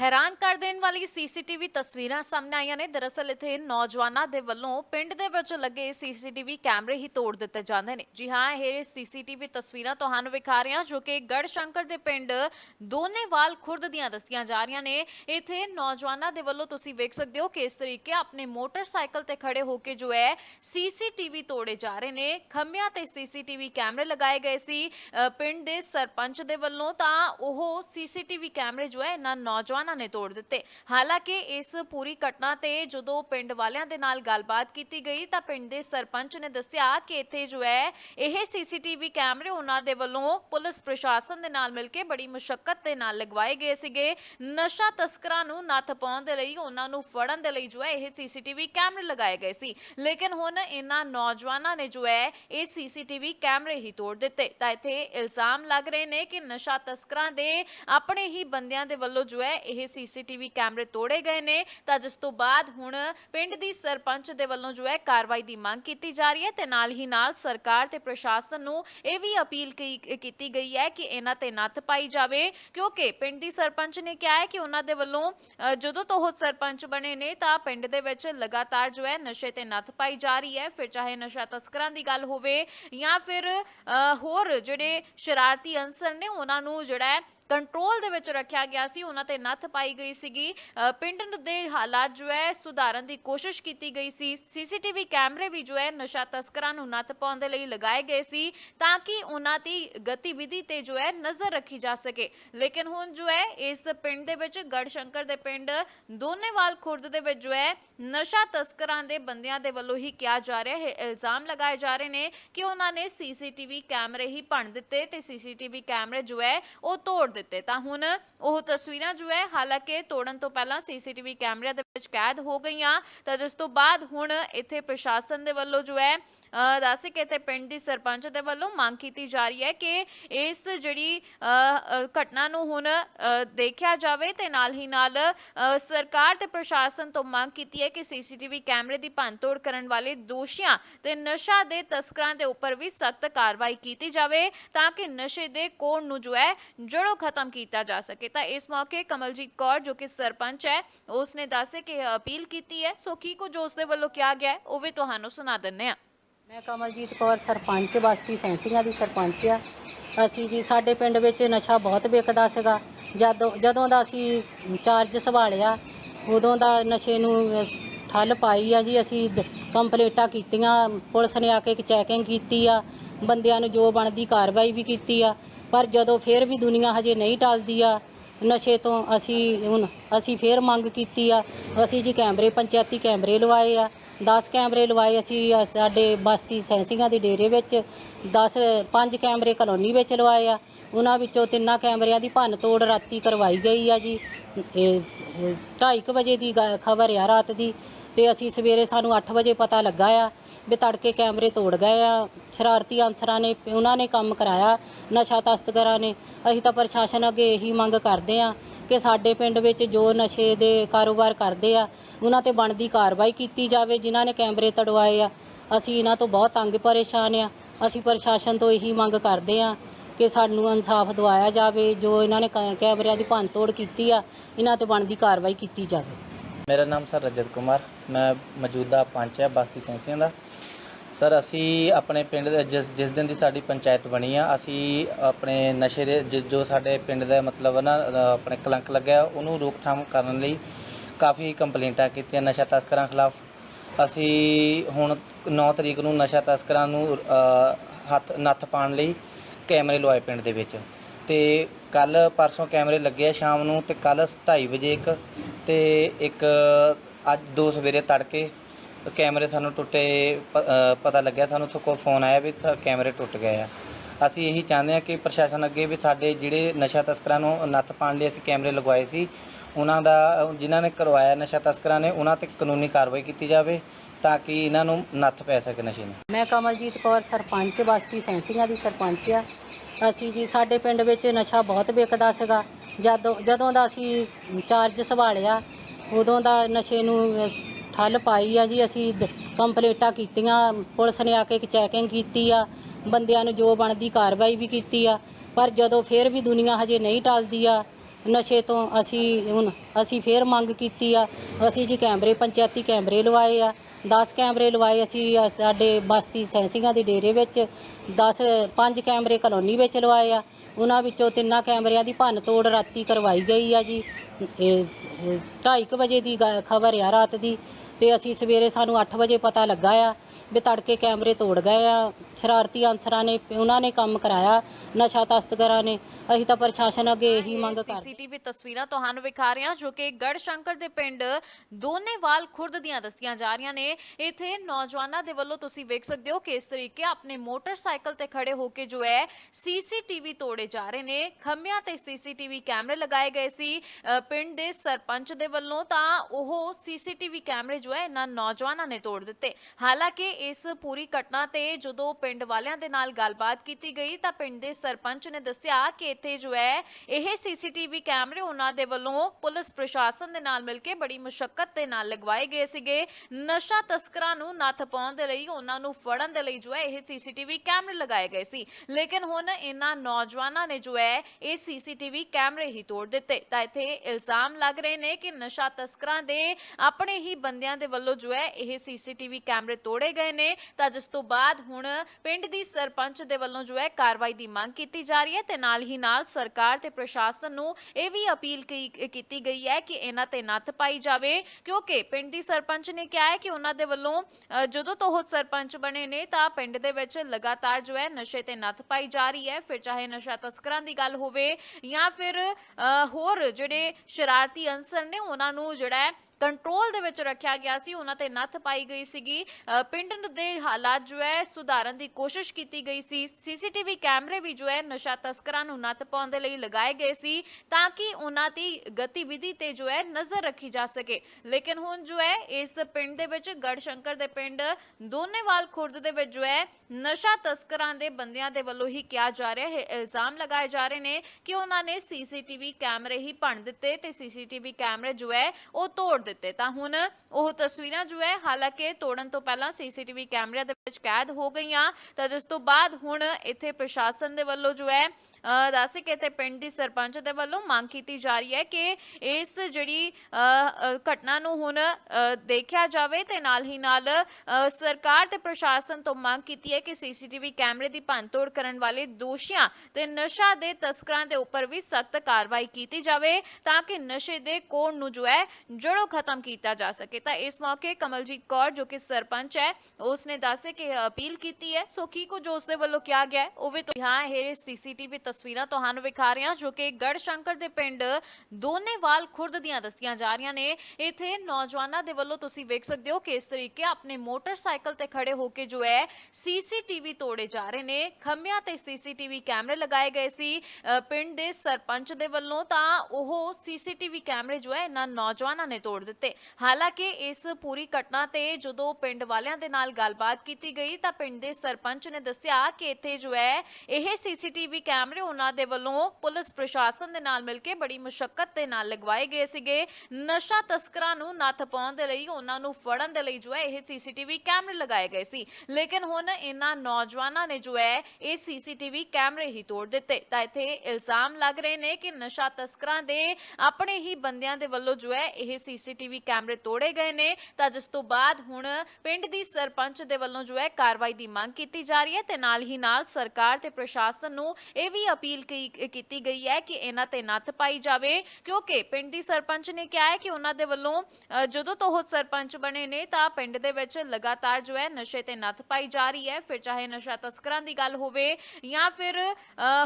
ਹੈਰਾਨ ਕਰ ਦੇਣ ਵਾਲੀ ਸੀਸੀਟੀਵੀ ਤਸਵੀਰਾਂ ਸਾਹਮਣੇ ਆਈਆਂ ਨੇ। ਦਰਅਸਲ ਇੱਥੇ ਨੌਜਵਾਨਾਂ ਦੇ ਵੱਲੋਂ ਪਿੰਡ ਦੇ ਵਿੱਚ ਲੱਗੇ ਸੀਸੀਟੀਵੀ ਕੈਮਰੇ ਹੀ ਤੋੜ ਦਿੱਤੇ ਜਾਂਦੇ ਨੇ। ਜੀ ਹਾਂ, ਇਹ ਸੀਸੀਟੀਵੀ ਤਸਵੀਰਾਂ ਤੁਹਾਨੂੰ ਵਿਖਾ ਰਹੇ ਹਾਂ, ਜੋ ਕਿ ਗੜ ਸ਼ੰਕਰ ਦੇ ਪਿੰਡ ਦੋਨੇਵਾਲ ਖੁਰਦ ਦੀਆਂ ਦੱਸੀਆਂ ਜਾ ਰਹੀਆਂ ਨੇ। ਇੱਥੇ ਨੌਜਵਾਨਾਂ ਦੇ ਵੱਲੋਂ ਤੁਸੀਂ ਵੇਖ ਸਕਦੇ ਹੋ ਕਿ ਇਸ ਤਰੀਕੇ ਆਪਣੇ ਮੋਟਰਸਾਈਕਲ ਤੇ ਖੜੇ ਹੋ ਕੇ ਜੋ ਹੈ ਸੀਸੀਟੀਵੀ ਤੋੜੇ ਜਾ ਰਹੇ ਨੇ। ਖੰਭਿਆਂ ਤੇ ਸੀਸੀਟੀਵੀ ਕੈਮਰੇ ਲਗਾਏ ਗਏ ਸੀ। ਪਿੰਡ ਦੇ ਸਰਪੰਚ ਦੇ ਵੱਲੋਂ ਤਾਂ ਉਹ ਸੀਸੀਟੀਵੀ ਕੈਮਰੇ ਜੋ ਹੈ ਇਹਨਾਂ ਨੌਜਵਾਨਾਂ ਨੇ ਤੋੜ ਦਿੱਤੇ। ਹਾਲਾਂਕਿ ਇਸ ਪੂਰੀ ਘਟਨਾ ਤੇ ਜਦੋਂ ਪਿੰਡ ਵਾਲਿਆਂ ਦੇ ਨਾਲ ਗੱਲਬਾਤ ਕੀਤੀ ਗਈ ਤਾਂ ਪਿੰਡ ਦੇ ਸਰਪੰਚ ਨੇ ਦੱਸਿਆ ਕਿ ਇੱਥੇ ਜੋ ਹੈ, ਇਹ ਸੀਸੀਟੀਵੀ ਕੈਮਰੇ ਉਹਨਾਂ ਦੇ ਵੱਲੋਂ ਪੁਲਿਸ ਪ੍ਰਸ਼ਾਸਨ ਦੇ ਨਾਲ ਮਿਲ ਕੇ ਬੜੀ ਮੁਸ਼ਕਲ ਦੇ ਨਾਲ ਲਗਵਾਏ ਗਏ ਸੀਗੇ। ਨਸ਼ਾ ਤਸਕਰਾਂ ਨੂੰ ਨੱਥ ਪਾਉਣ ਦੇ ਲਈ ਉਹਨਾਂ ਨੂੰ ਫੜਨ ਦੇ ਲਈ ਜੋ ਹੈ, ਇਹ ਸੀਸੀਟੀਵੀ ਕੈਮਰੇ ਲਗਾਏ ਗਏ ਸੀ। ਲੇਕਿਨ ਹੁਣ ਇਹਨਾਂ ਨੌਜਵਾਨਾਂ ਨੇ ਜੋ ਹੈ, ਇਹ ਸੀਸੀਟੀਵੀ ਕੈਮਰੇ ਹੀ ਤੋੜ ਦਿੱਤੇ। ਤਾਂ ਇੱਥੇ ਇਲਜ਼ਾਮ ਲੱਗ ਰਹੇ ਨੇ ਕਿ ਨਸ਼ਾ ਤਸਕਰਾਂ ਦੇ ਆਪਣੇ ਹੀ ਬੰਦਿਆਂ ਦੇ ਵੱਲੋਂ ਜੋ ਹੈ ਇਹ ਸੀਸੀਟੀਵੀ ਕੈਮਰੇ ਤੋੜੇ ਗਏ ਨੇ। ਤਾਂ ਜਿਸ ਤੋਂ ਬਾਅਦ ਹੁਣ ਪਿੰਡ ਦੀ ਸਰਪੰਚ ਦੇ ਵੱਲੋਂ ਜੋ ਹੈ ਕਾਰਵਾਈ ਦੀ ਮੰਗ ਕੀਤੀ ਜਾ ਰਹੀ ਹੈ ਤੇ ਨਾਲ ਹੀ ਨਾਲ ਸਰਕਾਰ ਤੇ ਪ੍ਰਸ਼ਾਸਨ ਨੂੰ ਇਹ ਵੀ ਅਪੀਲ ਕੀਤੀ ਗਈ ਹੈ ਕਿ ਇਹਨਾਂ ਤੇ ਨੱਥ ਪਾਈ ਜਾਵੇ। ਕਿਉਂਕਿ ਪਿੰਡ ਦੀ ਸਰਪੰਚ ਨੇ ਕਿਹਾ ਹੈ ਕਿ ਉਹਨਾਂ ਦੇ ਵੱਲੋਂ ਜਦੋਂ ਤੋਂ ਉਹ ਸਰਪੰਚ ਬਣੇ ਨੇ ਤਾਂ ਪਿੰਡ ਦੇ ਵਿੱਚ ਲਗਾਤਾਰ ਜੋ ਹੈ ਨਸ਼ੇ ਤੇ ਨੱਥ ਪਾਈ ਜਾ ਰਹੀ ਹੈ। ਫਿਰ ਚਾਹੇ ਨਸ਼ਾ ਤਸਕਰਾਂ ਦੀ ਗੱਲ ਹੋਵੇ ਜਾਂ ਫਿਰ ਹੋਰ ਜਿਹੜੇ ਸ਼ਰਾਰਤੀ ਅੰਸਰ ਨੇ ਉਹਨਾਂ ਨੂੰ ਜਿਹੜਾ ਕੰਟਰੋਲ ਦੇ ਵਿੱਚ ਰੱਖਿਆ ਗਿਆ ਸੀ। ਉਹਨਾਂ ਤੇ ਨੱਥ ਪਾਈ ਗਈ ਸੀਗੀ। ਪਿੰਡ ਦੇ ਹਾਲਾਤ ਜੋ ਹੈ, ਸੁਧਾਰਨ ਦੀ ਕੋਸ਼ਿਸ਼ ਕੀਤੀ ਗਈ ਸੀ। ਸੀਸੀਟੀਵੀ ਕੈਮਰੇ ਵੀ ਜੋ ਹੈ, ਨਸ਼ਾ ਤਸਕਰਾਂ ਨੂੰ ਨੱਥ ਪਾਉਣ ਦੇ ਲਈ ਲਗਾਏ ਗਏ ਸੀ ਤਾਂ ਕਿ ਉਹਨਾਂ ਦੀ ਗਤੀਵਿਧੀ ਤੇ ਜੋ ਹੈ, ਨਜ਼ਰ ਰੱਖੀ ਜਾ ਸਕੇ। ਲੇਕਿਨ ਹੁਣ ਜੋ ਹੈ, ਇਸ ਪਿੰਡ ਦੇ ਵਿੱਚ ਗੜਸ਼ੰਕਰ ਦੇ ਪਿੰਡ, ਦੋਨੇਵਾਲ ਖੁਰਦ ਦੇ ਵਿੱਚ ਜੋ ਹੈ, ਨਸ਼ਾ ਤਸਕਰਾਂ ਦੇ ਬੰਦਿਆਂ ਦੇ ਵੱਲੋਂ ਹੀ ਕਿਹਾ ਜਾ ਰਿਹਾ ਹੈ। ਇਲਜ਼ਾਮ ਲਗਾਏ ਜਾ ਰਹੇ ਨੇ ਕਿ ਉਹਨਾਂ ਨੇ ਸੀਸੀਟੀਵੀ ਕੈਮਰੇ ਹੀ ਭੰਨ ਦਿੱਤੇ ਤੇ ਸੀਸੀਟੀਵੀ ਕੈਮਰੇ ਜੋ ਹੈ, ਉਹ ਤੋੜ ਦਿੱਤੇ। ਤਾਂ ਹੁਣ ਉਹ ਤਸਵੀਰਾਂ ਜੋ ਹੈ, ਹਾਲਾਂਕਿ ਤੋੜਨ ਤੋਂ ਪਹਿਲਾਂ ਸੀਸੀਟੀਵੀ ਕੈਮਰਿਆਂ ਦੇ ਵਿੱਚ ਕੈਦ ਹੋ ਗਈਆਂ। ਤਾਂ ਜਿਸ ਤੋਂ ਬਾਅਦ ਹੁਣ ਇੱਥੇ ਪ੍ਰਸ਼ਾਸਨ ਦੇ ਵੱਲੋਂ ਜੋ ਹੈ ਦੱਸ ਕੇ ਇੱਥੇ ਪਿੰਡ ਦੀ ਸਰਪੰਚ ਦੇ ਵੱਲੋਂ ਮੰਗ ਕੀਤੀ ਜਾ ਰਹੀ ਹੈ ਕਿ ਇਸ ਜਿਹੜੀ ਘਟਨਾ ਨੂੰ ਹੁਣ ਦੇਖਿਆ ਜਾਵੇ ਤੇ ਨਾਲ ਹੀ ਨਾਲ ਸਰਕਾਰ ਤੇ ਪ੍ਰਸ਼ਾਸਨ ਤੋਂ ਮੰਗ ਕੀਤੀ ਹੈ ਕਿ ਸੀਸੀਟੀਵੀ ਕੈਮਰੇ ਦੀ ਭੰਨਤੋੜ ਕਰਨ ਵਾਲੇ ਦੋਸ਼ੀਆਂ ਤੇ ਨਸ਼ਾ ਦੇ ਤਸਕਰਾਂ ਦੇ ਉੱਪਰ ਵੀ ਸਖਤ ਕਾਰਵਾਈ ਕੀਤੀ ਜਾਵੇ ਤਾਂ ਕਿ ਨਸ਼ੇ ਦੇ ਕੋਣ ਨੂੰ ਜੋ ਹੈ, ਜੜੋਂ ਖਤਮ ਕੀਤਾ ਜਾ ਸਕੇ। ਤਾਂ ਇਸ ਮੌਕੇ ਕਮਲਜੀਤ ਕੌਰ ਜੋ ਕਿ ਸਰਪੰਚ ਹੈ, ਉਸਨੇ ਦੱਸਿਆ ਕਿ ਇਹ ਅਪੀਲ ਕੀਤੀ ਹੈ। ਸੋ ਕੀ ਕੁਝ ਉਸ ਦੇ ਵੱਲੋਂ ਕਿਹਾ ਗਿਆ ਉਹ ਵੀ ਤੁਹਾਨੂੰ ਸੁਣਾ ਦਿੰਨੇ ਆ ਮੈਂ ਕਮਲਜੀਤ ਕੌਰ, ਸਰਪੰਚ, ਬਸਤੀ ਸੈਂਸੀਆਂ ਦੀ ਸਰਪੰਚ ਆ। ਅਸੀਂ ਜੀ, ਸਾਡੇ ਪਿੰਡ ਵਿੱਚ ਨਸ਼ਾ ਬਹੁਤ ਵਿਕਦਾ ਸੀਗਾ। ਜਦੋਂ ਜਦੋਂ ਦਾ ਅਸੀਂ ਚਾਰਜ ਸੰਭਾਲਿਆ, ਉਦੋਂ ਦਾ ਨਸ਼ੇ ਨੂੰ ਠੱਲ ਪਾਈ ਆ ਜੀ। ਅਸੀਂ ਦ- ਕੰਪਲੇਂਟਾਂ ਕੀਤੀਆਂ, ਪੁਲਿਸ ਨੇ ਆ ਕੇ ਚੈਕਿੰਗ ਕੀਤੀ ਆ। ਬੰਦਿਆਂ ਨੂੰ ਜੋ ਬਣਦੀ ਕਾਰਵਾਈ ਵੀ ਕੀਤੀ ਆ। ਪਰ ਜਦੋਂ ਫਿਰ ਵੀ ਦੁਨੀਆ ਹਜੇ ਨਹੀਂ ਟਲਦੀ ਆ, ਨਸ਼ੇ ਤੋਂ ਅਸੀਂ ਹੁਣ, ਅਸੀਂ ਫੇਰ ਮੰਗ ਕੀਤੀ ਆ। ਅਸੀਂ ਜੀ ਕੈਮਰੇ, ਪੰਚਾਇਤੀ ਕੈਮਰੇ ਲਵਾਏ ਆ। 10 ਕੈਮਰੇ ਲਵਾਏ ਅਸੀਂ ਅ, ਸਾਡੇ ਬਸਤੀ ਸੈਂਸੀਆਂ ਦੇ ਡੇਰੇ ਵਿੱਚ। 10 ਪੰਜ ਕੈਮਰੇ ਕਲੋਨੀ ਵਿੱਚ ਲਵਾਏ ਆ। ਉਹਨਾਂ ਵਿੱਚੋਂ ਤਿੰਨਾਂ ਕੈਮਰਿਆਂ ਦੀ ਭੰਨ ਤੋੜ ਰਾਤੀ ਕਰਵਾਈ ਗਈ ਆ ਜੀ। 2:30 ਵਜੇ ਦੀ ਖਬਰ ਆ ਰਾਤ ਦੀ। ਤੇ ਅਸੀਂ ਸਵੇਰੇ ਸਾਨੂੰ 8 ਵਜੇ ਪਤਾ ਲੱਗਾ ਆ ਵੀ ਤੜਕੇ ਕੈਮਰੇ ਤੋੜ ਗਏ ਆ। ਸ਼ਰਾਰਤੀ ਅਨਸਰਾਂ ਨੇ ਉਹਨਾਂ ਨੇ ਕੰਮ ਕਰਾਇਆ ਨਸ਼ਾ ਤਸਕਰਾਂ ਨੇ। ਅਸੀਂ ਤਾਂ ਪ੍ਰਸ਼ਾਸਨ ਅੱਗੇ ਇਹੀ ਮੰਗ ਕਰਦੇ ਆ ਕਿ ਸਾਡੇ ਪਿੰਡ ਵਿੱਚ ਜੋ ਨਸ਼ੇ ਦੇ ਕਾਰੋਬਾਰ ਕਰਦੇ ਆ, ਉਹਨਾਂ ਤੇ ਬਣਦੀ ਕਾਰਵਾਈ ਕੀਤੀ ਜਾਵੇ, ਜਿਨ੍ਹਾਂ ਨੇ ਕੈਮਰੇ ਤੜਵਾਏ ਆ। ਅਸੀਂ ਇਹਨਾਂ ਤੋਂ ਬਹੁਤ ਤੰਗ ਪਰੇਸ਼ਾਨ ਆ। ਅਸੀਂ ਪ੍ਰਸ਼ਾਸਨ ਤੋਂ ਇਹੀ ਮੰਗ ਕਰਦੇ ਆ ਕਿ ਸਾਨੂੰ ਇਨਸਾਫ ਦਿਵਾਇਆ ਜਾਵੇ, ਜੋ ਇਹਨਾਂ ਨੇ ਕੈ- ਕੈਮਰਿਆਂ ਦੀ ਭੰਨਤੋੜ ਕੀਤੀ ਆ, ਇਹਨਾਂ ਤੇ ਬਣਦੀ ਕਾਰਵਾਈ ਕੀਤੀ ਜਾਵੇ। ਮੇਰਾ ਨਾਮ ਸਰ ਰਜਤ ਕੁਮਾਰ। ਮੈਂ ਮੌਜੂਦਾ ਪੰਚ ਹੈ ਬਸਤੀ ਸੈਂਸੀਆਂ ਦਾ। ਸਰ ਅਸੀਂ ਆਪਣੇ ਪਿੰਡ ਦੇ ਜਿਸ ਜਿਸ ਦਿਨ ਦੀ ਸਾਡੀ ਪੰਚਾਇਤ ਬਣੀ ਆ ਅਸੀਂ ਆਪਣੇ ਨਸ਼ੇ ਦੇ ਜਿ- ਜੋ ਸਾਡੇ ਪਿੰਡ ਦਾ ਮਤਲਬ ਨਾ ਅ, ਆਪਣੇ ਕਲੰਕ ਲੱਗਿਆ ਉਹਨੂੰ ਰੋਕਥਾਮ ਕਰਨ ਲਈ ਕਾਫੀ ਕੰਪਲੇਂਟਾਂ ਕੀਤੀਆਂ ਨਸ਼ਾ ਤਸਕਰਾਂ ਖਿਲਾਫ। ਅਸੀਂ ਹੁਣ 9 ਤਰੀਕ ਨੂੰ ਨਸ਼ਾ ਤਸਕਰਾਂ ਨੂੰ ਅ, ਹੱਥ ਨੱਥ ਪਾਉਣ ਲਈ ਕੈਮਰੇ ਲਵਾਏ ਪਿੰਡ ਦੇ ਵਿੱਚ। ਤੇ ਕੱਲ ਪਰਸੋਂ ਕੈਮਰੇ ਲੱਗੇ ਆ ਸ਼ਾਮ ਨੂੰ ਤੇ ਕੱਲ 2:30 ਵਜੇ ਇੱਕ ਤੇ ਇੱਕ ਅੱਜ ਦੋ ਸਵੇਰੇ ਤੜਕੇ ਕੈਮਰੇ ਸਾਨੂੰ ਟੁੱਟੇ ਪ- ਅ, ਪਤਾ ਲੱਗਿਆ ਸਾਨੂੰ ਉੱਥੋਂ ਕੋਈ ਫੋਨ ਆਇਆ ਵੀ ਥ- ਕੈਮਰੇ ਟੁੱਟ ਗਏ ਆ। ਅਸੀਂ ਇਹੀ ਚਾਹੁੰਦੇ ਹਾਂ ਕਿ ਪ੍ਰਸ਼ਾਸਨ ਅੱਗੇ ਵੀ ਸਾਡੇ ਜਿਹੜੇ ਨਸ਼ਾ ਤਸਕਰਾਂ ਨੂੰ ਨੱਥ ਪਾਉਣ ਲਈ ਅਸੀਂ ਕੈਮਰੇ ਲਗਵਾਏ ਸੀ ਉਹਨਾਂ ਦਾ ਅ, ਜਿਨ੍ਹਾਂ ਨੇ ਕਰਵਾਇਆ ਨਸ਼ਾ ਤਸਕਰਾਂ ਨੇ ਉਹਨਾਂ ਤੇ ਕਾਨੂੰਨੀ ਕਾਰਵਾਈ ਕੀਤੀ ਜਾਵੇ ਤਾਂ ਕਿ ਇਹਨਾਂ ਨੂੰ ਨੱਥ ਪੈ ਸਕੇ ਨਸ਼ੇ ਨੂੰ। ਮੈਂ ਕਮਲਜੀਤ ਕੌਰ ਸਰਪੰਚ ਬਸਤੀ ਸੈਂਸੀਆਂ ਦੀ ਸਰਪੰਚ ਆ। ਅਸੀਂ ਜੀ ਸਾਡੇ ਪਿੰਡ ਵਿੱਚ ਨਸ਼ਾ ਬਹੁਤ ਵਿਕਦਾ ਸੀਗਾ। ਜਦੋਂ ਜਦੋਂ ਦਾ ਅਸੀਂ ਚਾਰਜ ਸੰਭਾਲਿਆ ਉਦੋਂ ਦਾ ਨਸ਼ੇ ਨੂੰ ਠੱਲ ਪਾਈ ਆ ਜੀ, ਅਸੀਂ ਦ- ਕੰਪਲੇਂਟਾਂ ਕੀਤੀਆਂ, ਪੁਲਿਸ ਨੇ ਆ ਕੇ ਚੈਕਿੰਗ ਕੀਤੀ ਆ, ਬੰਦਿਆਂ ਨੂੰ ਜੋ ਬਣਦੀ ਕਾਰਵਾਈ ਵੀ ਕੀਤੀ ਆ, ਪਰ ਜਦੋਂ ਫਿਰ ਵੀ ਦੁਨੀਆ ਹਜੇ ਨਹੀਂ ਟਲਦੀ ਆ, ਨਸ਼ੇ ਤੋਂ ਅਸੀਂ ਹੁਣ, ਅਸੀਂ ਫੇਰ ਮੰਗ ਕੀਤੀ ਆ, ਅਸੀਂ ਜੀ ਕੈਮਰੇ, ਪੰਚਾਇਤੀ ਕੈਮਰੇ ਲਵਾਏ ਆ 10 ਕੈਮਰੇ ਲਵਾਏ ਅਸੀਂ ਆ ਸਾਡੇ ਬਸਤੀ ਸੈਂਸਿੰਗਾਂ ਦੇ ਡੇਰੇ ਵਿੱਚ 10 ਪੰਜ ਕੈਮਰੇ ਕਲੋਨੀ ਵਿੱਚ ਲਵਾਏ ਆ, ਉਹਨਾਂ ਵਿੱਚੋਂ ਤਿੰਨਾਂ ਕੈਮਰਿਆਂ ਦੀ ਭੰਨ ਤੋੜ ਰਾਤੀ ਕਰਵਾਈ ਗਈ ਆ ਜੀ 2:30 ਵਜੇ ਦੀ ਖਬਰ ਆ ਰਾਤ ਦੀ ਤੇ ਅਸੀਂ ਸਵੇਰੇ ਸਾਨੂੰ 8 ਵਜੇ ਪਤਾ ਲੱਗਾ ਆ ਵੀ ਤੜਕੇ ਕੈਮਰੇ ਤੋੜ ਗਏ ਆ ਸ਼ਰਾਰਤੀ ਅਨਸਰਾਂ ਨੇ ਉਹਨਾਂ ਨੇ ਕੰਮ ਕਰਾਇਆ ਨਸ਼ਾ ਤਸਕਰਾਂ ਨੇ ਅਸੀਂ ਤਾਂ ਪ੍ਰਸ਼ਾਸਨ ਅੱਗੇ ਇਹੀ ਮੰਗ ਕਰਦੇ ਸੀਸੀਟੀਵੀ ਤਸਵੀਰਾਂ ਤੁਹਾਨੂੰ ਵਿਖਾ ਰਹੇ ਹਾਂ ਜੋ ਕਿ ਗੜ ਸ਼ੰਕਰ ਦੇ ਪਿੰਡ ਦੋਨੇਵਾਲ ਖੁਰਦ ਦੀਆਂ ਦੱਸੀਆਂ ਜਾ ਰਹੀਆਂ ਨੇ। ਇੱਥੇ ਨੌਜਵਾਨਾਂ ਦੇ ਵੱਲੋਂ ਤੁਸੀਂ ਵੇਖ ਸਕਦੇ ਹੋ ਕਿ ਇਸ ਤਰੀਕੇ ਆਪਣੇ ਮੋਟਰਸਾਈਕਲ ਤੇ ਖੜੇ ਹੋ ਕੇ ਜੋ ਹੈ ਸੀਸੀਟੀਵੀ ਤੋੜੇ ਜਾ ਰਹੇ ਨੇ। ਖੰਭਿਆਂ ਤੇ ਸੀਸੀਟੀਵੀ ਕੈਮਰੇ ਲਗਾਏ ਗਏ ਸੀ। ਪਿੰਡ ਦੇ ਸਰਪੰਚ ਦੇ ਵੱਲੋਂ ਤਾਂ ਉਹ ਸੀਸੀਟੀਵੀ ਕੈਮਰੇ ਜੋ ਹੈ ਇਹਨਾਂ ਨੌਜਵਾਨਾਂ ਨੇ ਤੋੜ ਦਿੱਤੇ। ਹਾਲਾਂਕਿ ਇਸ ਪੂਰੀ ਘਟਨਾ ਤੇ ਜਦੋਂ ਪਿੰਡ ਵਾਲਿਆਂ ਦੇ ਨਾਲ ਗੱਲਬਾਤ ਕੀਤੀ ਗਈ ਤਾਂ ਪਿੰਡ ਦੇ ਸਰਪੰਚ ਨੇ ਦੱਸਿਆ ਕਿ ਇੱਥੇ ਜੋ ਹੈ, ਇਹ ਸੀਸੀਟੀਵੀ ਕੈਮਰੇ ਉਹਨਾਂ ਦੇ ਵੱਲੋਂ ਪੁਲਿਸ ਪ੍ਰਸ਼ਾਸਨ ਦੇ ਨਾਲ ਮਿਲ ਕੇ ਬੜੀ ਮੁਸ਼ਕਲ ਦੇ ਨਾਲ ਲਗਵਾਏ ਗਏ ਸੀਗੇ। ਨਸ਼ਾ ਤਸਕਰਾਂ ਨੂੰ ਨੱਥ ਪਾਉਣ ਦੇ ਲਈ, ਉਹਨਾਂ ਨੂੰ ਫੜਨ ਦੇ ਲਈ ਜੋ ਹੈ, ਇਹ ਸੀਸੀਟੀਵੀ ਕੈਮਰੇ ਲਗਾਏ ਗਏ ਸੀ। ਲੇਕਿਨ ਹੁਣ ਇਹਨਾਂ ਨੌਜਵਾਨਾਂ ਨੇ ਜੋ ਹੈ, ਇਹ ਸੀਸੀਟੀਵੀ ਕੈਮਰੇ ਹੀ ਤੋੜ ਦਿੱਤੇ। ਤਾਂ ਇੱਥੇ ਇਲਜ਼ਾਮ ਲੱਗ ਰਹੇ ਨੇ ਕਿ ਨਸ਼ਾ ਤਸਕਰਾਂ ਦੇ ਆਪਣੇ ਹੀ ਬੰਦਿਆਂ ਦੇ ਵੱਲੋਂ ਜੋ ਹੈ, ਇਹ ਸੀਸੀਟੀਵੀ ਕੈਮਰੇ ਤੋੜੇ ਗਏ ਨੇ। ਤਾਂ ਜਿਸ ਤੋਂ ਬਾਅਦ ਹੁਣ ਪਿੰਡ ਦੀ ਸਰਪੰਚ ਦੇ ਵੱਲੋਂ ਜੋ ਹੈ ਕਾਰਵਾਈ ਦੀ ਮੰਗ ਕੀਤੀ ਜਾ ਰਹੀ ਹੈ ਤੇ ਨਾਲ ਹੀ ਨਾਲ ਸਰਕਾਰ ਤੇ ਪ੍ਰਸ਼ਾਸਨ ਨੂੰ ਇਹ ਵੀ ਅਪੀਲ ਕੀਤੀ ਗਈ ਹੈ ਕਿ ਇਹਨਾਂ ਤੇ ਨੱਥ ਪਾਈ ਜਾਵੇ। ਕਿਉਂਕਿ ਪਿੰਡ ਦੀ ਸਰਪੰਚ ਨੇ ਕਿਹਾ ਹੈ ਕਿ ਉਹਨਾਂ ਦੇ ਵੱਲੋਂ ਜਦੋਂ ਤੋਂ ਉਹ ਸਰਪੰਚ ਬਣੇ ਨੇ ਤਾਂ ਪਿੰਡ ਦੇ ਵਿੱਚ ਲਗਾਤਾਰ ਜੋ ਹੈ ਨਸ਼ੇ ਤੇ ਨੱਥ ਪਾਈ ਜਾ ਰਹੀ ਹੈ। ਫਿਰ ਚਾਹੇ ਨਸ਼ਾ ਤਸਕਰਾਂ ਦੀ ਗੱਲ ਹੋਵੇ ਜਾਂ ਫਿਰ ਹੋਰ ਜਿਹੜੇ ਸ਼ਰਾਰਤੀ ਅੰਸਰ ਨੇ ਉਹਨਾਂ ਨੂੰ ਜਿਹੜਾ ਕੰਟਰੋਲ ਦੇ ਵਿੱਚ ਰੱਖਿਆ ਗਿਆ ਸੀ। ਉਹਨਾਂ ਤੇ ਨੱਥ ਪਾਈ ਗਈ ਸੀਗੀ। ਪਿੰਡ ਦੇ ਹਾਲਾਤ ਜੋ ਹੈ, ਸੁਧਾਰਨ ਦੀ ਕੋਸ਼ਿਸ਼ ਕੀਤੀ ਗਈ ਸੀ। ਸੀਸੀਟੀਵੀ ਕੈਮਰੇ ਵੀ ਜੋ ਹੈ, ਨਸ਼ਾ ਤਸਕਰਾਂ ਨੂੰ ਨੱਥ ਪਾਉਣ ਦੇ ਲਈ ਲਗਾਏ ਗਏ ਸੀ ਤਾਂ ਕਿ ਉਹਨਾਂ ਦੀ ਗਤੀਵਿਧੀ ਤੇ ਜੋ ਹੈ, ਨਜ਼ਰ ਰੱਖੀ ਜਾ ਸਕੇ। ਲੇਕਿਨ ਹੁਣ ਜੋ ਹੈ, ਇਸ ਪਿੰਡ ਦੇ ਵਿੱਚ ਗੜਸ਼ੰਕਰ ਦੇ ਪਿੰਡ, ਦੋਨੇਵਾਲ ਖੁਰਦ ਦੇ ਵਿੱਚ ਜੋ ਹੈ ਨਸ਼ਾ ਤਸਕਰਾਂ ਦੇ ਬੰਦਿਆਂ ਦੇ ਵੱਲੋਂ ਹੀ ਕਿਹਾ ਜਾ ਰਿਹਾ ਹੈ। ਇਲਜ਼ਾਮ ਲਗਾਏ ਜਾ ਰਹੇ ਨੇ ਕਿ ਉਹਨਾਂ ਨੇ ਸੀਸੀਟੀਵੀ ਕੈਮਰੇ ਹੀ ਭੰਨ ਦਿੱਤੇ ਤੇ ਸੀਸੀਟੀਵੀ ਕੈਮਰੇ ਜੋ ਹੈ, ਉਹ ਤੋੜ ਦਿੱਤੇ। ਤਾਂ ਹੁਣ ਉਹ ਤਸਵੀਰਾਂ ਜੋ ਹੈ, ਹਾਲਾਂਕਿ ਤੋੜਨ ਤੋਂ ਪਹਿਲਾਂ ਸੀਸੀਟੀਵੀ ਕੈਮਰਿਆਂ ਦੇ ਵਿੱਚ ਕੈਦ ਹੋ ਗਈਆਂ। ਤਾਂ ਜਿਸ ਤੋਂ ਬਾਅਦ ਹੁਣ ਇੱਥੇ ਪ੍ਰਸ਼ਾਸਨ ਦੇ ਵੱਲੋਂ ਜੋ ਹੈ ਦੱਸ ਕਿ ਇੱਥੇ ਪਿੰਡ ਦੀ ਸਰਪੰਚ ਦੇ ਵੱਲੋਂ ਮੰਗ ਕੀਤੀ ਜਾ ਰਹੀ ਹੈ ਕਿ ਇਸ ਜਿਹੜੀ ਘਟਨਾ ਨੂੰ ਹੁਣ ਦੇਖਿਆ ਜਾਵੇ ਤੇ ਨਾਲ ਹੀ ਨਾਲ ਸਰਕਾਰ ਤੇ ਪ੍ਰਸ਼ਾਸਨ ਤੋਂ ਮੰਗ ਕੀਤੀ ਹੈ ਕਿ ਸੀਸੀਟੀਵੀ ਕੈਮਰੇ ਦੀ ਭੰਨਤੋੜ ਕਰਨ ਵਾਲੇ ਦੋਸ਼ੀਆਂ ਤੇ ਨਸ਼ਾ ਦੇ ਤਸਕਰਾਂ ਦੇ ਉੱਪਰ ਵੀ ਸਖਤ ਕਾਰਵਾਈ ਕੀਤੀ ਜਾਵੇ ਤਾਂ ਕਿ ਨਸ਼ੇ ਦੇ ਕੋੜ ਨੂੰ ਜੋ ਹੈ, ਜੜੋਂ ਖਤਮ ਕੀਤਾ ਜਾ ਸਕੇ। ਤਾਂ ਇਸ ਮੌਕੇ ਕਮਲਜੀਤ ਕੌਰ ਜੋ ਕਿ ਸਰਪੰਚ ਹੈ, ਉਸਨੇ ਦੱਸੇ ਕਿ ਅਪੀਲ ਕੀਤੀ ਹੈ। ਸੋ ਕੀ ਕੁਝ ਉਸ ਦੇ ਵੱਲੋਂ ਕਿਹਾ ਗਿਆ ਉਹ ਵੀ ਤੋਂ ਹਾਂ, ਇਹ ਸੀਸੀਟੀਵੀ ਤਸਵੀਰਾਂ ਤੁਹਾਨੂੰ ਵਿਖਾ ਰਹੇ ਹਾਂ, ਜੋ ਕਿ ਗੜ ਸ਼ੰਕਰ ਦੇ ਪਿੰਡ ਦੋਨੇਵਾਲ ਖੁਰਦ ਦੀਆਂ ਦੱਸੀਆਂ ਜਾ ਰਹੀਆਂ ਨੇ। ਇੱਥੇ ਨੌਜਵਾਨਾਂ ਦੇ ਵੱਲੋਂ ਤੁਸੀਂ ਵੇਖ ਸਕਦੇ ਹੋ ਕਿ ਇਸ ਤਰੀਕੇ ਆਪਣੇ ਮੋਟਰਸਾਈਕਲ ਤੇ ਖੜੇ ਹੋ ਕੇ ਜੋ ਹੈ ਸੀਸੀਟੀਵੀ ਤੋੜੇ ਜਾ ਰਹੇ ਨੇ। ਖੰਭਿਆਂ ਤੇ ਸੀਸੀਟੀਵੀ ਕੈਮਰੇ ਲਗਾਏ ਗਏ ਸੀ। ਪਿੰਡ ਦੇ ਸਰਪੰਚ ਦੇ ਵੱਲੋਂ ਤਾਂ ਉਹ ਸੀਸੀਟੀਵੀ ਕੈਮਰੇ ਜੋ ਹੈ ਇਹਨਾਂ ਨੌਜਵਾਨਾਂ ਨੇ ਤੋੜ ਦਿੱਤੇ। ਹਾਲਾਂਕਿ ਇਸ ਪੂਰੀ ਘਟਨਾ ਤੇ ਜਦੋਂ ਪਿੰਡ ਵਾਲਿਆਂ ਦੇ ਨਾਲ ਗੱਲਬਾਤ ਕੀਤੀ ਗਈ ਤਾਂ ਪਿੰਡ ਦੇ ਸਰਪੰਚ ਨੇ ਦੱਸਿਆ ਕਿ ਇੱਥੇ ਜੋ ਹੈ ਇਹ ਸੀਸੀਟੀਵੀ ਕੈਮਰੇ ਉਹਨਾਂ ਦੇ ਵੱਲੋਂ ਪੁਲਿਸ ਪ੍ਰਸ਼ਾਸਨ ਦੇ ਨਾਲ ਮਿਲ ਕੇ ਬੜੀ ਮੁਸ਼ਕਲ ਦੇ ਨਾਲ ਲਗਵਾਏ ਗਏ ਸੀਗੇ। ਨਸ਼ਾ ਤਸਕਰਾਂ ਨੂੰ ਨੱਥ ਪਾਉਣ ਦੇ ਲਈ, ਉਹਨਾਂ ਨੂੰ ਫੜਨ ਦੇ ਲਈ ਜੋ ਹੈ, ਇਹ ਸੀਸੀਟੀਵੀ ਕੈਮਰੇ ਲਗਾਏ ਗਏ ਸੀ। ਲੇਕਿਨ ਹੁਣ ਇਹਨਾਂ ਨੌਜਵਾਨਾਂ ਨੇ ਜੋ ਹੈ, ਇਹ ਸੀਸੀਟੀਵੀ ਕੈਮਰੇ ਹੀ ਤੋੜ ਦਿੱਤੇ। ਤਾਂ ਇੱਥੇ ਇਲਜ਼ਾਮ ਲੱਗ ਰਹੇ ਨੇ ਕਿ ਨਸ਼ਾ ਤਸਕਰਾਂ ਦੇ ਆਪਣੇ ਹੀ ਬੰਦਿਆਂ ਦੇ ਵੱਲੋਂ ਜੋ ਹੈ, ਇਹ ਸੀਸੀਟੀਵੀ ਕੈਮਰੇ ਤੋੜੇ ਗਏ ਨੇ। ਤਾਂ ਜਿਸ ਤੋਂ ਬਾਅਦ ਹੁਣ ਪਿੰਡ ਦੀ ਸਰਪੰਚ ਦੇ ਵੱਲੋਂ ਜੋ ਹੈ, ਕਾਰਵਾਈ ਦੀ ਮੰਗ ਕੀਤੀ ਜਾ ਰਹੀ ਹੈ ਤੇ ਨਾਲ ਹੀ ਨਾਲ ਸਰਕਾਰ ਤੇ ਪ੍ਰਸ਼ਾਸਨ ਨੂੰ ਇਹ ਵੀ ਅਪੀਲ ਕੀਤੀ ਗਈ ਹੈ ਕਿ ਇਹਨਾਂ ਤੇ ਨੱਥ ਪਾਈ ਜਾਵੇ, ਕਿਉਂਕਿ ਪਿੰਡ ਦੀ ਸਰਪੰਚ ਨੇ ਕਿਹਾ ਹੈ ਕਿ ਉਹਨਾਂ ਦੇ ਵੱਲੋਂ ਜਦੋਂ ਤੋਂ ਉਹ ਸਰਪੰਚ ਬਣੇ ਨੇ, ਤਾਂ ਪਿੰਡ ਦੇ ਵਿੱਚ ਲਗਾਤਾਰ ਜੋ ਹੈ ਨਸ਼ੇ ਤੇ ਨੱਥ ਪਾਈ ਜਾ ਰਹੀ ਹੈ। ਫਿਰ ਚਾਹੇ ਨਸ਼ਾ ਤਸਕਰਾਂ ਦੀ ਗੱਲ ਹੋਵੇ ਜਾਂ ਫਿਰ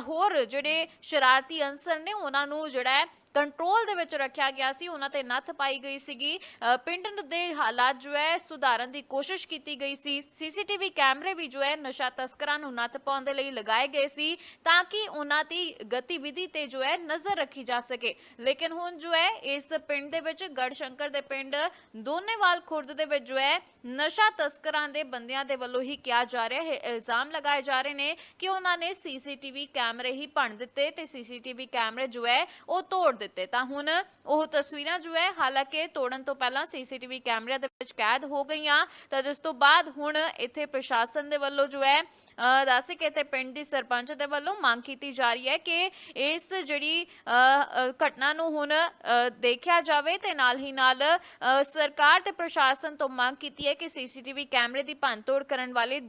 ਹੋਰ ਜਿਹੜੇ ਸ਼ਰਾਰਤੀ ਅੰਸਰ ਨੇ, ਉਹਨਾਂ ਨੂੰ ਜਿਹੜਾ ਕੰਟਰੋਲ ਦੇ ਵਿੱਚ ਰੱਖਿਆ ਗਿਆ ਸੀ। ਉਹਨਾਂ ਤੇ ਨੱਥ ਪਾਈ ਗਈ ਸੀਗੀ। ਪਿੰਡ ਦੇ ਹਾਲਾਤ ਜੋ ਹੈ, ਸੁਧਾਰਨ ਦੀ ਕੋਸ਼ਿਸ਼ ਕੀਤੀ ਗਈ ਸੀ। ਸੀਸੀਟੀਵੀ ਕੈਮਰੇ ਵੀ ਜੋ ਹੈ, ਨਸ਼ਾ ਤਸਕਰਾਂ ਨੂੰ ਨੱਥ ਪਾਉਣ ਦੇ ਲਈ ਲਗਾਏ ਗਏ ਸੀ ਤਾਂ ਕਿ ਉਹਨਾਂ ਦੀ ਗਤੀਵਿਧੀ ਤੇ ਜੋ ਹੈ, ਨਜ਼ਰ ਰੱਖੀ ਜਾ ਸਕੇ। ਲੇਕਿਨ ਹੁਣ ਜੋ ਹੈ, ਇਸ ਪਿੰਡ ਦੇ ਵਿੱਚ ਗੜਸ਼ੰਕਰ ਦੇ ਪਿੰਡ, ਦੋਨੇਵਾਲ ਖੁਰਦ ਦੇ ਵਿੱਚ ਜੋ ਹੈ, ਨਸ਼ਾ ਤਸਕਰਾਂ ਦੇ ਬੰਦਿਆਂ ਦੇ ਵੱਲੋਂ ਹੀ ਕਿਹਾ ਜਾ ਰਿਹਾ ਹੈ। ਇਲਜ਼ਾਮ ਲਗਾਏ ਜਾ ਰਹੇ ਨੇ ਕਿ ਉਹਨਾਂ ਨੇ ਸੀਸੀਟੀਵੀ ਕੈਮਰੇ ਹੀ ਭੰਨ ਦਿੱਤੇ ਤੇ ਸੀਸੀਟੀਵੀ ਕੈਮਰੇ ਜੋ ਹੈ, ਉਹ ਤੋੜ ਦਿੱਤੇ। ਤਾਂ ਹੁਣ ਉਹ ਤਸਵੀਰਾਂ ਜੋ ਹੈ ਹਾਲਾਂਕਿ ਤੋੜਨ ਤੋਂ ਪਹਿਲਾਂ ਸੀਸੀਟੀਵੀ ਕੈਮਰਿਆਂ ਦੇ ਵਿੱਚ ਕੈਦ ਹੋ ਗਈਆਂ। ਤਾਂ ਜਿਸ ਤੋਂ ਬਾਅਦ ਹੁਣ ਇੱਥੇ ਪ੍ਰਸ਼ਾਸਨ ਦੇ ਵੱਲੋਂ ਜੋ ਹੈ ਅ, ਕਿ ਇੱਥੇ ਪਿੰਡ ਦੀ ਸਰਪੰਚ ਦੇ ਵੱਲੋਂ ਮੰਗ ਕੀਤੀ ਜਾ ਰਹੀ ਹੈ ਕਿ ਇਸ ਜਿਹੜੀ ਘਟਨਾ ਨੂੰ ਹੁਣ ਦੇਖਿਆ ਜਾਵੇ ਤੇ ਨਾਲ ਹੀ ਨਾਲ ਸਰਕਾਰ ਤੇ ਪ੍ਰਸ਼ਾਸਨ ਤੋਂ ਮੰਗ ਕੀਤੀ ਹੈ ਕਿ ਸੀਸੀਟੀਵੀ ਕੈਮਰੇ ਦੀ ਭੰਨਤੋੜ ਕਰਨ ਵਾਲੇ